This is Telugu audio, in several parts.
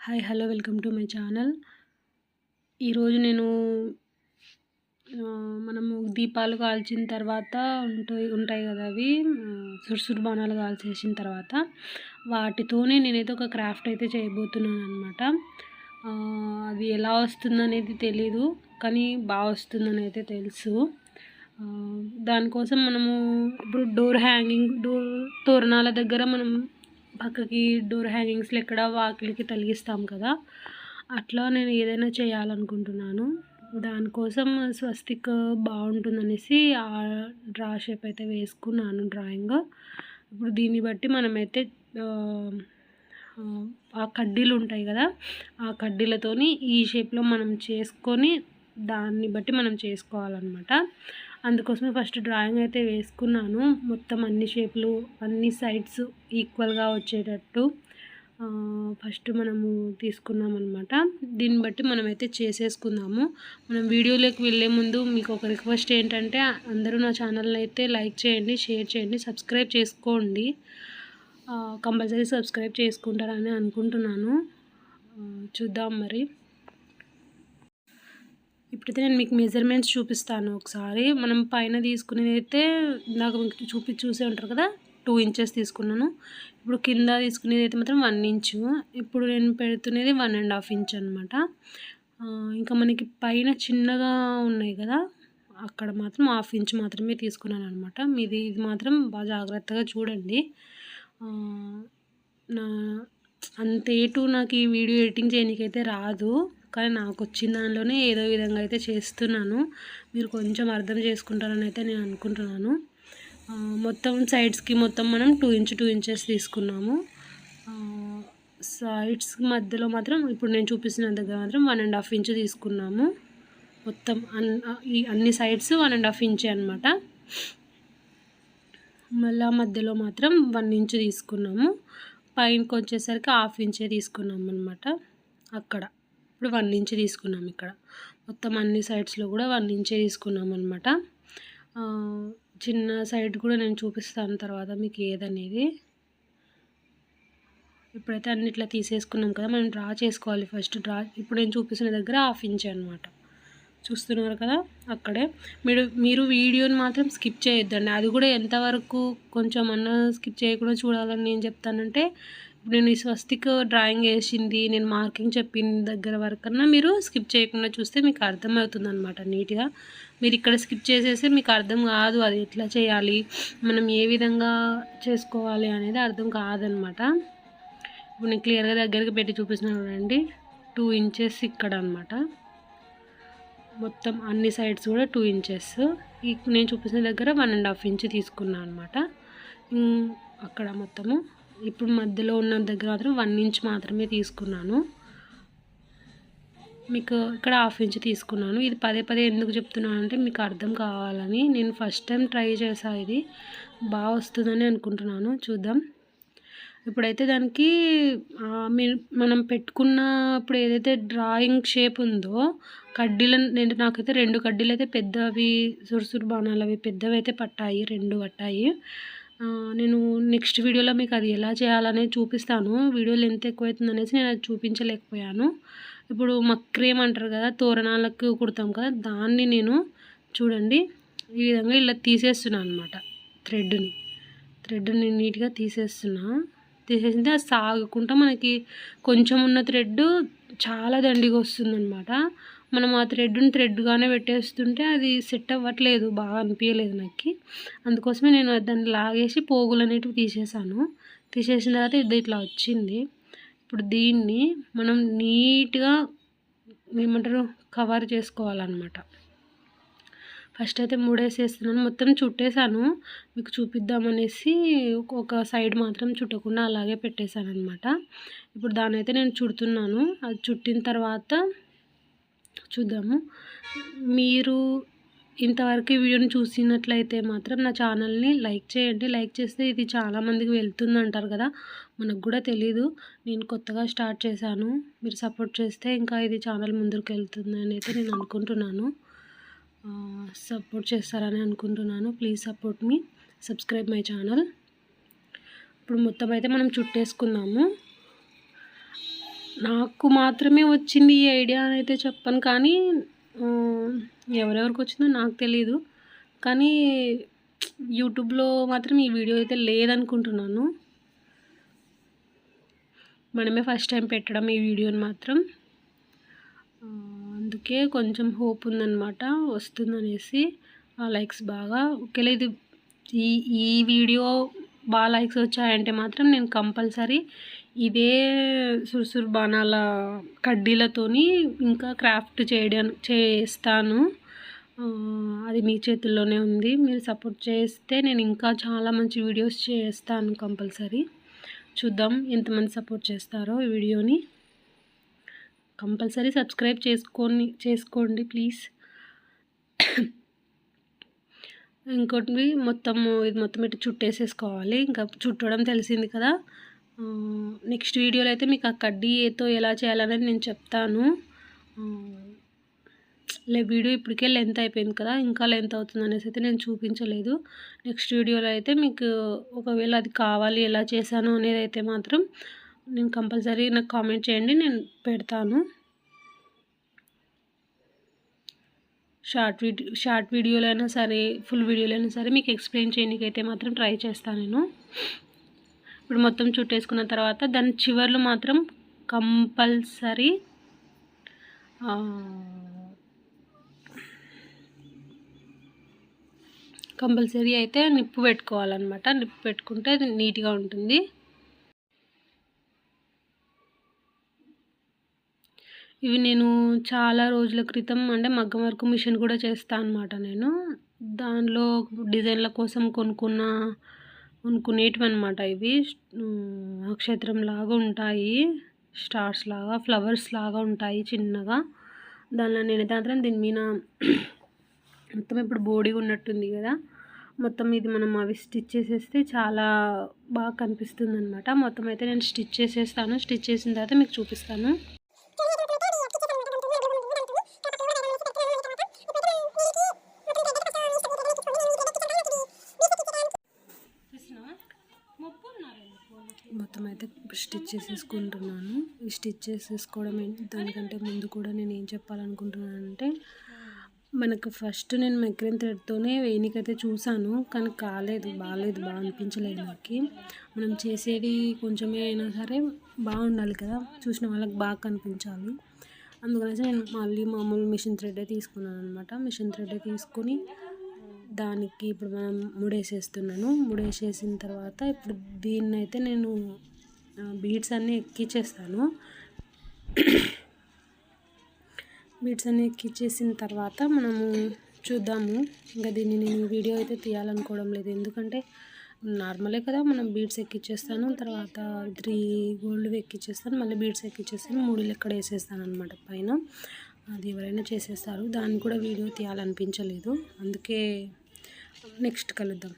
Hi hello welcome to my channel. ఈరోజు నేను మనము దీపాలు కాల్చిన తర్వాత ఉంటాయి ఉంటాయి కదా అవి సురుసురు బాణాలు కాల్చేసిన తర్వాత వాటితోనే నేనైతే ఒక క్రాఫ్ట్ అయితే చేయబోతున్నాను అనమాట అది ఎలా వస్తుందనేది తెలీదు కానీ బాగా వస్తుందని అయితే తెలుసు. దానికోసం మనము ఇప్పుడు డోర్ హ్యాంగింగ్ డోర్ తోరణాల దగ్గర మనం పక్కకి డోర్ హ్యాంగింగ్స్లో ఎక్కడ వాకిలికి తలిగిస్తాం కదా. అట్లా నేను ఏదైనా చేయాలనుకుంటున్నాను. దానికోసం స్వస్తిక్ బాగుంటుందనేసి ఆ డ్రా షేప్ అయితే వేసుకున్నాను డ్రాయింగ్. ఇప్పుడు దీన్ని బట్టి మనమైతే ఆ కడ్డీలు ఉంటాయి కదా ఆ కడ్డీలతోని ఈ షేప్లో మనం చేసుకొని దాన్ని బట్టి మనం చేసుకోవాలన్నమాట. అందుకోసమే ఫస్ట్ డ్రాయింగ్ అయితే వేసుకున్నాను. మొత్తం అన్ని షేప్లు అన్ని సైడ్స్ ఈక్వల్గా వచ్చేటట్టు ఫస్ట్ మనము తీసుకున్నాం అనమాట దీన్ని బట్టి మనమైతే చేసేసుకుందాము. మనం వీడియోలోకి వెళ్ళే ముందు మీకు ఒక రిక్వెస్ట్ ఏంటంటే అందరూ నా ఛానల్ని అయితే లైక్ చేయండి షేర్ చేయండి సబ్స్క్రైబ్ చేసుకోండి. కంపల్సరీ సబ్స్క్రైబ్ చేసుకుంటారని అనుకుంటున్నాను. చూద్దాం మరి. ఇప్పుడైతే నేను మీకు మెజర్మెంట్స్ చూపిస్తాను ఒకసారి. మనం పైన తీసుకునేది అయితే నాకు మీకు చూపి చూసే ఉంటారు కదా? టూ ఇంచెస్ తీసుకున్నాను. ఇప్పుడు కింద తీసుకునేది అయితే మాత్రం వన్ ఇంచు ఇప్పుడు నేను పెడుతున్నది వన్ అండ్ హాఫ్ ఇంచ్ అనమాట ఇంకా మనకి పైన చిన్నగా ఉన్నాయి కదా? అక్కడ మాత్రం హాఫ్ ఇంచ్ మాత్రమే తీసుకున్నాను అనమాట మీది ఇది మాత్రం బాగా జాగ్రత్తగా చూడండి. నా అంత. అంతేటు నాకు ఈ వీడియో ఎడిటింగ్ చేయడానికైతే రాదు. కానీ నాకు వచ్చిన దానిలోనే ఏదో విధంగా అయితే చేస్తున్నాను. మీరు కొంచెం అర్థం చేసుకుంటారని అయితే నేను అనుకుంటున్నాను. మొత్తం సైడ్స్కి మొత్తం మనం టూ ఇంచ్ టూ ఇంచెస్ తీసుకున్నాము. సైడ్స్ మధ్యలో మాత్రం ఇప్పుడు నేను చూపిస్తున్న దగ్గర మాత్రం వన్ అండ్ హాఫ్ ఇంచ్ తీసుకున్నాము. మొత్తం అన్ ఈ అన్ని సైడ్స్ వన్ అండ్ హాఫ్ ఇంచే అనమాట మళ్ళా మధ్యలో మాత్రం వన్ ఇంచ్ తీసుకున్నాము. పైనకి వచ్చేసరికి హాఫ్ ఇంచే తీసుకున్నాము అనమాట అక్కడ. ఇప్పుడు వన్ ఇంచ్ తీసుకున్నాం ఇక్కడ. మొత్తం అన్ని సైడ్స్లో కూడా వన్ ఇంచే తీసుకున్నాం అనమాట చిన్న సైడ్ కూడా నేను చూపిస్తాను తర్వాత మీకు ఏదనేది. ఇప్పుడైతే అన్నిట్లా తీసేసుకున్నాం కదా మనం డ్రా చేసుకోవాలి ఫస్ట్ డ్రా ఇప్పుడు నేను చూపిస్తున్న దగ్గర హాఫ్ ఇంచ్ అనమాట చూస్తున్నారు కదా అక్కడే. మీరు మీరు వీడియోని మాత్రం స్కిప్ చేయొద్దండి. అది కూడా ఎంతవరకు కొంచెం అన్న స్కిప్ చేయకుండా చూడాలని నేను చెప్తానంటే నేను ఈ స్వస్తిక్ డ్రాయింగ్ వేసింది నేను మార్కింగ్ చెప్పిన దగ్గర వరకన్నా మీరు స్కిప్ చేయకుండా చూస్తే మీకు అర్థమవుతుంది అనమాట నీట్గా. మీరు ఇక్కడ స్కిప్ చేసేస్తే మీకు అర్థం కాదు అది ఎట్లా చేయాలి మనం ఏ విధంగా చేసుకోవాలి అనేది అర్థం కాదనమాట ఇప్పుడు నేను క్లియర్గా దగ్గరికి పెట్టి చూపిస్తున్నాను చూడండి. టూ ఇంచెస్ ఇక్కడ అనమాట మొత్తం అన్ని సైడ్స్ కూడా టూ ఇంచెస్. ఈ నేను చూపించిన దగ్గర వన్ అండ్ హాఫ్ ఇంచ్ తీసుకున్నాను అనమాట అక్కడ మొత్తము ఇప్పుడు మధ్యలో ఉన్న దగ్గర మాత్రం వన్ ఇంచ్ మాత్రమే తీసుకున్నాను. మీకు ఇక్కడ హాఫ్ ఇంచ్ తీసుకున్నాను. ఇది పదే పదే ఎందుకు చెప్తున్నాను అంటే మీకు అర్థం కావాలని నేను ఫస్ట్ టైం ట్రై చేసా ఇది. బాగా వస్తుందని అనుకుంటున్నాను. చూద్దాం. ఇప్పుడైతే దానికి మనం పెట్టుకున్న ఇప్పుడు ఏదైతే డ్రాయింగ్ షేప్ ఉందో కడ్డీలు నేను నాకైతే రెండు కడ్డీలు అయితే పెద్దవి సురుసురు బాణాలు అవి పెద్దవి అయితే పట్టాయి రెండు పట్టాయి. నేను నెక్స్ట్ వీడియోలో మీకు అది ఎలా చేయాలనేది చూపిస్తాను. వీడియోలు ఎంత ఎక్కువ అవుతుందనేసి నేను అది చూపించలేకపోయాను. ఇప్పుడు మక్రేమ్ అంటారు కదా తోరణాలకు కుడతాం కదా దాన్ని నేను చూడండి ఈ విధంగా ఇలా తీసేస్తున్నాను అనమాట థ్రెడ్ని. థ్రెడ్ని నీట్గా తీసేస్తున్నా. తీసేసింది అది సాగకుండా మనకి కొంచెం ఉన్న థ్రెడ్ చాలా దండిగా వస్తుందన్నమాట. మనం ఆ థ్రెడ్ని థ్రెడ్గానే పెట్టేస్తుంటే అది సెట్ అవ్వట్లేదు. బాగా అనిపించలేదు నాకు. అందుకోసమే నేను దాన్ని లాగేసి పోగులు అనేటివి తీసేసాను. తీసేసిన తర్వాత ఇది ఇట్లా వచ్చింది. ఇప్పుడు దీన్ని మనం నీట్గా ఏమంటారు? కవర్ చేసుకోవాలన్నమాట. ఫస్ట్ అయితే మూడేసేస్తున్నాను. మొత్తం చుట్టేసాను. మీకు చూపిద్దామనేసి ఒక సైడ్ మాత్రం చుట్టకుండా అలాగే పెట్టేశాను అనమాట ఇప్పుడు దాన్ని అయితే నేను చుడుతున్నాను. అది చుట్టిన తర్వాత చూద్దాము. మీరు ఇంతవరకు ఈ వీడియోని చూసినట్లయితే మాత్రం నా ఛానల్ని లైక్ చేయండి. లైక్ చేస్తే ఇది చాలామందికి వెళ్తుంది అంటారు కదా. మనకు కూడా తెలీదు. నేను కొత్తగా స్టార్ట్ చేశాను. మీరు సపోర్ట్ చేస్తే ఇంకా ఇది ఛానల్ ముందుకు వెళ్తుంది అని అయితే నేను అనుకుంటున్నాను. సపోర్ట్ చేస్తారని అనుకుంటున్నాను. Please support me. Subscribe my channel. ఇప్పుడు మొత్తం అయితే మనం చుట్టేసుకుందాము. నాకు మాత్రమే వచ్చింది ఈ ఐడియా అని అయితే చెప్పను కానీ ఎవరెవరికి వచ్చిందో నాకు తెలీదు. కానీ యూట్యూబ్లో మాత్రం ఈ వీడియో అయితే లేదనుకుంటున్నాను. మనమే ఫస్ట్ టైం పెట్టడం ఈ వీడియోని మాత్రం. అందుకే కొంచెం హోప్ ఉందన్నమాట వస్తుందనేసి. ఆ లైక్స్ బాగా ఒకేలా ఇది ఈ ఈ వీడియో బాగా లైక్స్ వచ్చాయంటే మాత్రం నేను కంపల్సరీ ఇదే సుర్సుర్ బాణాల కడ్డీలతోని ఇంకా క్రాఫ్ట్ చేయడం చేస్తాను. అది మీ చేతుల్లోనే ఉంది. మీరు సపోర్ట్ చేస్తే నేను ఇంకా చాలా మంచి వీడియోస్ చేస్తాను కంపల్సరీ. చూద్దాం ఎంతమంది సపోర్ట్ చేస్తారో ఈ వీడియోని. కంపల్సరీ సబ్స్క్రైబ్ చేసుకొని చేసుకోండి ప్లీజ్. ఇంకోటి మొత్తము ఇది మొత్తం ఇటు చుట్టేసేసుకోవాలి. ఇంకా చుట్టడం తెలిసింది కదా. నెక్స్ట్ వీడియోలో అయితే మీకు ఆ కడ్డీతో ఎలా చేయాలనేది నేను చెప్తాను. లే వీడియో ఇప్పటికే లెంత్ అయిపోయింది కదా ఇంకా లెంత్ అవుతుంది అనేసి అయితే నేను చూపించలేదు. నెక్స్ట్ వీడియోలో అయితే మీకు ఒకవేళ అది కావాలి ఎలా చేశాను అనేది అయితే మాత్రం నేను కంపల్సరీ నాకు కామెంట్ చేయండి నేను పెడతాను. షార్ట్ వీడియో షార్ట్ వీడియోలైనా అయినా సరే ఫుల్ వీడియోలైనా అయినా సరే మీకు ఎక్స్ప్లెయిన్ చేయడానికి అయితే మాత్రం ట్రై చేస్తాను నేను. ఇప్పుడు మొత్తం చుట్టేసుకున్న తర్వాత దాని చివర్లు మాత్రం కంపల్సరీ కంపల్సరీ అయితే నిప్పు పెట్టుకోవాలన్నమాట. నిప్పు పెట్టుకుంటే అది నీట్గా ఉంటుంది. ఇవి నేను చాలా రోజుల క్రితం అంటే మగ్గం వర్క్ మిషన్ కూడా చేస్తాను అనమాట నేను. దానిలో డిజైన్ల కోసం కొనుక్కున్న కొనుక్కునేటివి అనమాట ఇవి నక్షత్రం లాగా ఉంటాయి. స్టార్స్ లాగా ఫ్లవర్స్ లాగా ఉంటాయి చిన్నగా. దానిలో నేను మాత్రం దీని మీద మొత్తం ఇప్పుడు బోడీ ఉన్నట్టుంది కదా. మొత్తం ఇది మనం అవి స్టిచ్ చేసేస్తే చాలా బాగా కనిపిస్తుంది అనమాట మొత్తం అయితే నేను స్టిచ్ చేసేస్తాను. స్టిచ్ చేసిన తర్వాత మీకు చూపిస్తాను మొత్తం అయితే స్టిచ్ చేసేసుకుంటున్నాను. ఈ స్టిచ్ చేసేసుకోవడం దానికంటే ముందు కూడా నేను ఏం చెప్పాలనుకుంటున్నాను అంటే మనకు ఫస్ట్ నేను మెక్రెన్ థ్రెడ్తోనే వేయనికైతే చూశాను కానీ కాలేదు బాగాలేదు బాగా అనిపించలేదు నాకు. మనం చేసేది కొంచెమే అయినా సరే బాగుండాలి కదా చూసిన వాళ్ళకి బాగా కనిపించాలి. అందుకనేసి నేను మళ్ళీ మామూలు మిషన్ థ్రెడ్డే తీసుకున్నాను అనమాట మిషన్ థ్రెడ్డే తీసుకొని దానికి ఇప్పుడు మనం ముడేసేస్తున్నాను. ముడేసేసిన తర్వాత ఇప్పుడు దీన్ని అయితే నేను బీడ్స్ అన్నీ ఎక్కించేస్తాను బీడ్స్ అన్నీ ఎక్కించేసిన తర్వాత మనము చూద్దాము. ఇంకా దీన్ని నేను వీడియో అయితే తీయాలనుకోవడం లేదు. ఎందుకంటే నార్మలే కదా మనం బీడ్స్ ఎక్కిచ్చేస్తాను తర్వాత త్రీ గోల్డ్ ఎక్కిచ్చేస్తాను మళ్ళీ బీడ్స్ ఎక్కిచ్చేస్తాను మూడు ఎక్కడ వేసేస్తాను అనమాట పైన. అది ఎవరైనా చేసేస్తారు. దాన్ని కూడా వీడియో తీయాలనిపించలేదు. అందుకే నెక్స్ట్ కలుద్దాం.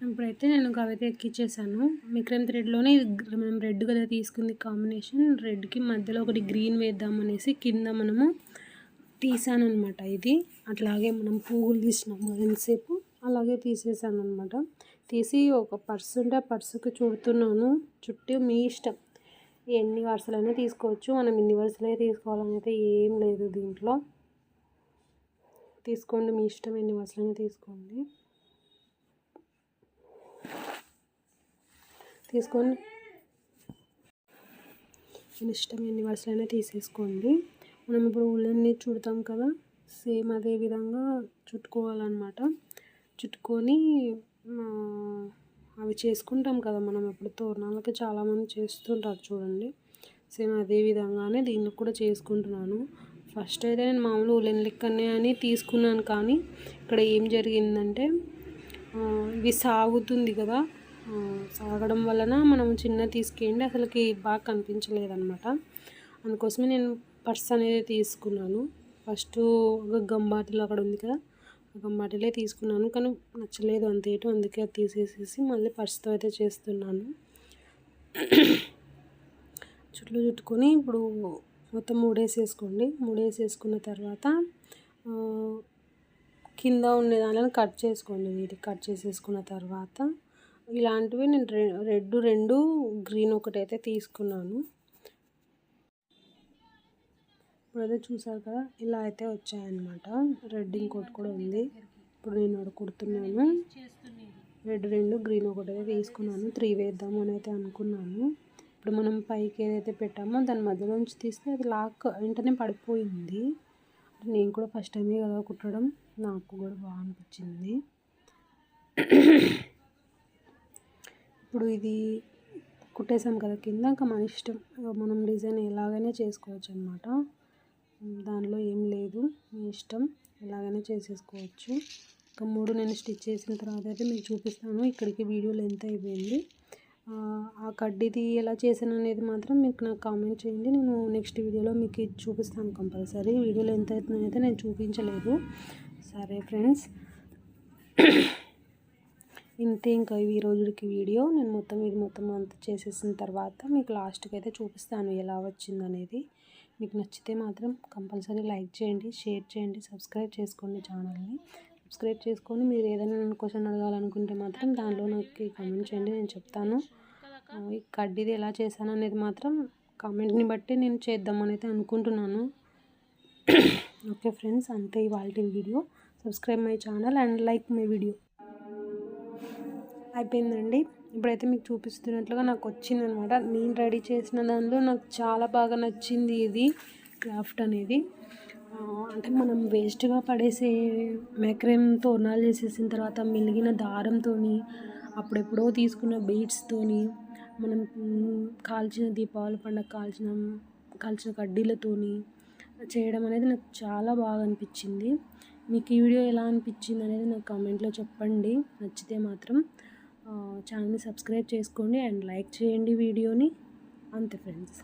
ఇప్పుడైతే నేను కవిత ఎక్కిచ్చేసాను. మిక్రమ్ థ్రెడ్లోనే ఇది మనం రెడ్ కదా తీసుకుంది కాంబినేషన్. రెడ్కి మధ్యలో ఒకటి గ్రీన్ వేద్దాం అనేసి కింద మనము తీసాను అనమాట ఇది. అట్లాగే మనం పువ్వులు తీసినాము ఎంతసేపు అలాగే తీసేసాను అనమాట తీసి ఒక పర్స్ ఉంటే ఆ పర్సుకి చుడుతున్నాను. చుట్టూ మీ ఇష్టం. ఎన్ని వరుసలైనా తీసుకోవచ్చు. మనం ఇన్ని వరుసలే తీసుకోవాలని అయితే ఏం లేదు దీంట్లో. తీసుకోండి మీ ఇష్టం. ఎన్ని వరుసలైనా తీసుకోండి. తీసుకొని మన ఇష్టం ఎన్ని వరుసలైనా తీసేసుకోండి. మనం ఇప్పుడు ఉల్లన్ని చుడతాం కదా సేమ్ అదే విధంగా చుట్టుకోవాలన్నమాట. చుట్టుకొని అవి చేసుకుంటాం కదా మనం ఇప్పుడు తోరణాలకి చాలామంది చేస్తుంటారు చూడండి. సేమ్ అదే విధంగానే దీనికి కూడా చేసుకుంటున్నాను. ఫస్ట్ అయితే నేను మామూలు ఉలెన్ లెక్కనే అని తీసుకున్నాను కానీ ఇక్కడ ఏం జరిగిందంటే ఇది సాగుతుంది కదా సాగడం వలన మనం చిన్న తీసుకెళ్ళి అసలుకి బాగా కనిపించలేదన్నమాట. అందుకోసమే నేను పర్స్ అనేది తీసుకున్నాను. ఫస్ట్ ఒక గంబాటిలో అక్కడ ఉంది కదా ఆ బాటిలే తీసుకున్నాను కానీ నచ్చలేదు అంతేటో అందుకే అది తీసేసేసి మళ్ళీ పర్స్తో అయితే చేస్తున్నాను. చుట్లు చుట్టుకొని ఇప్పుడు మొత్తం మూడేసేసుకోండి. మూడేసేసుకున్న తర్వాత కింద ఉన్న దానిని కట్ చేసుకోండి. వీటికి కట్ చేసేసుకున్న తర్వాత ఇలాంటివి నేను రెడ్ రెండు గ్రీన్ ఒకటైతే తీసుకున్నాను. ఇప్పుడైతే చూసారు కదా ఇలా అయితే వచ్చాయన్నమాట. రెడ్ ఇంకోటి కూడా ఉంది. ఇప్పుడు నేను అక్కడ కుడుతున్నాను. రెడ్ రెండు గ్రీన్ ఒకటైతే తీసుకున్నాను. త్రీ వేద్దాము అని అయితే అనుకున్నాను. ఇప్పుడు మనం పైకి ఏదైతే పెట్టామో దాని మధ్యలోంచి తీస్తే అది లాక్ వెంటనే పడిపోయింది. నేను కూడా ఫస్ట్ టైమే కదా కుట్టడం. నాకు కూడా బాగా అనిపించింది. ఇప్పుడు ఇది కుట్టేసాం కదా కింద ఇంకా మన ఇష్టం. మనం డిజైన్ ఎలాగైనా చేసుకోవచ్చు అనమాట దానిలో ఏం లేదు మీ ఇష్టం. ఎలాగైనా చేసేసుకోవచ్చు. ఇంకా మూడు నేను స్టిచ్ చేసిన తర్వాత అయితే మీకు చూపిస్తాను. ఇక్కడికి వీడియో లెంత్ అయిపోయింది. ఆ కడ్డీది ఎలా చేశాను అనేది మాత్రం మీకు నాకు కామెంట్ చేయండి. నేను నెక్స్ట్ వీడియోలో మీకు చూపిస్తాను కంపల్సరీ. వీడియోలో ఎంత అవుతుందో అయితే నేను చూపించలేదు. సరే ఫ్రెండ్స్. ఇంతే ఇంకా ఈ రోజుకి వీడియో. నేను మొత్తం ఇది మొత్తం అంతా చేసేసిన తర్వాత మీకు లాస్ట్కి అయితే చూపిస్తాను ఎలా వచ్చింది అనేది. మీకు నచ్చితే మాత్రం కంపల్సరీ లైక్ చేయండి షేర్ చేయండి సబ్స్క్రైబ్ చేసుకోండి ఛానల్ని. సబ్స్క్రైబ్ చేసుకొని మీరు ఏదైనా నన్ను క్వశ్చన్ అడగాలనుకుంటే మాత్రం దానిలో నాకు కామెంట్ చేయండి నేను చెప్తాను. ఈ కడ్డీది ఎలా చేశాను అనేది మాత్రం కామెంట్ని బట్టి నేను చేద్దామని అయితే అనుకుంటున్నాను. ఓకే ఫ్రెండ్స్ అంతే ఇవాళ video. Subscribe my channel and like my video. అయిపోయిందండి. ఇప్పుడైతే మీకు చూపిస్తున్నట్లుగా నాకు వచ్చిందనమాట. నేను రెడీ చేసిన దానిలో నాకు చాలా బాగా నచ్చింది ఇది క్రాఫ్ట్ అనేది. అంటే మనం వేస్ట్గా పడేసే మెక్రేమ్ తోరణాలు చేసేసిన తర్వాత మిలిగిన దారంతో అప్పుడెప్పుడో తీసుకున్న బీట్స్తో మనం కాల్చిన దీపావళి పండుగ కాల్చిన కాల్చిన కడ్డీలతోని చేయడం అనేది నాకు చాలా బాగా అనిపించింది. మీకు ఈ వీడియో ఎలా అనిపించింది అనేది నాకు కామెంట్లో చెప్పండి. నచ్చితే మాత్రం ఛానల్ని సబ్స్క్రైబ్ చేసుకోండి అండ్ లైక్ చేయండి వీడియోని. అంతే ఫ్రెండ్స్.